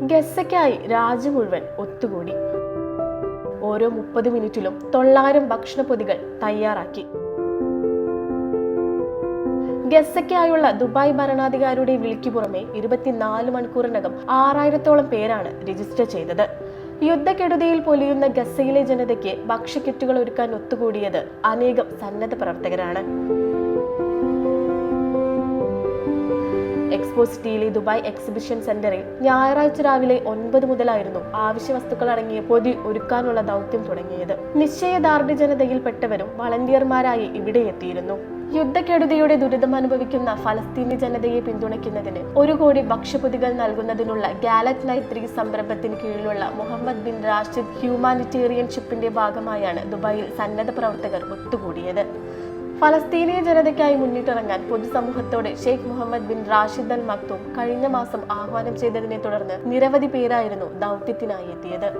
ഗസയ്ക്കായി രാജ്യം മുഴുവൻ ഒത്തുകൂടി. ഓരോ മുപ്പത് മിനിറ്റിലും തൊള്ളായിരം ഭക്ഷണപ്പൊതികൾ തയ്യാറാക്കി. ഗസയ്ക്കായുള്ള ദുബായ് ഭരണാധികാരിയുടെ വിളിക്കു പുറമെ ഇരുപത്തിനാല് മണിക്കൂറിനകം ആറായിരത്തോളം പേരാണ് രജിസ്റ്റർ ചെയ്തത്. യുദ്ധക്കെടുതിയിൽ പൊലിയുന്ന ഗസയിലെ ജനതയ്ക്ക് ഭക്ഷ്യക്കിറ്റുകൾ ഒരുക്കാൻ ഒത്തുകൂടിയത് അനേകം സന്നദ്ധ പ്രവർത്തകരാണ്. എക്സ്പോ സിറ്റിയിലെ ദുബായ് എക്സിബിഷൻ സെന്ററിൽ ഞായറാഴ്ച രാവിലെ ഒൻപത് മുതലായിരുന്നു ആവശ്യ വസ്തുക്കൾ അടങ്ങിയ പൊതി ഒരുക്കാനുള്ള ദൗത്യം തുടങ്ങിയത്. നിശ്ചയദാർഢ്യ ജനതയിൽപ്പെട്ടവരും വളണ്ടിയർമാരായി ഇവിടെ എത്തിയിരുന്നു. യുദ്ധക്കെടുതിയുടെ ദുരിതം അനുഭവിക്കുന്ന ഫലസ്തീനി ജനതയെ പിന്തുണയ്ക്കുന്നതിന് ഒരു കോടി ഭക്ഷ്യപൊതികൾ നൽകുന്നതിനുള്ള ഗാലറ്റ് നൈറ്റ് ത്രീ സംരംഭത്തിന് കീഴിലുള്ള മുഹമ്മദ് ബിൻ റാഷിദ് ഹ്യൂമാനിറ്റേറിയൻ ഷിപ്പിന്റെ ഭാഗമായാണ് ദുബായിൽ സന്നദ്ധ പ്രവർത്തകർ ഒത്തുകൂടിയത്. ഫലസ്തീനിയ ജനതയ്ക്കായി മുന്നിട്ടിറങ്ങാൻ പൊതുസമൂഹത്തോട് Sheikh Mohammed bin Rashid Al Maktoum കഴിഞ്ഞ മാസം ആഹ്വാനം ചെയ്തതിനെ തുടർന്ന് നിരവധി പേരായിരുന്നു ദൗത്യത്തിനായി എത്തിയത്.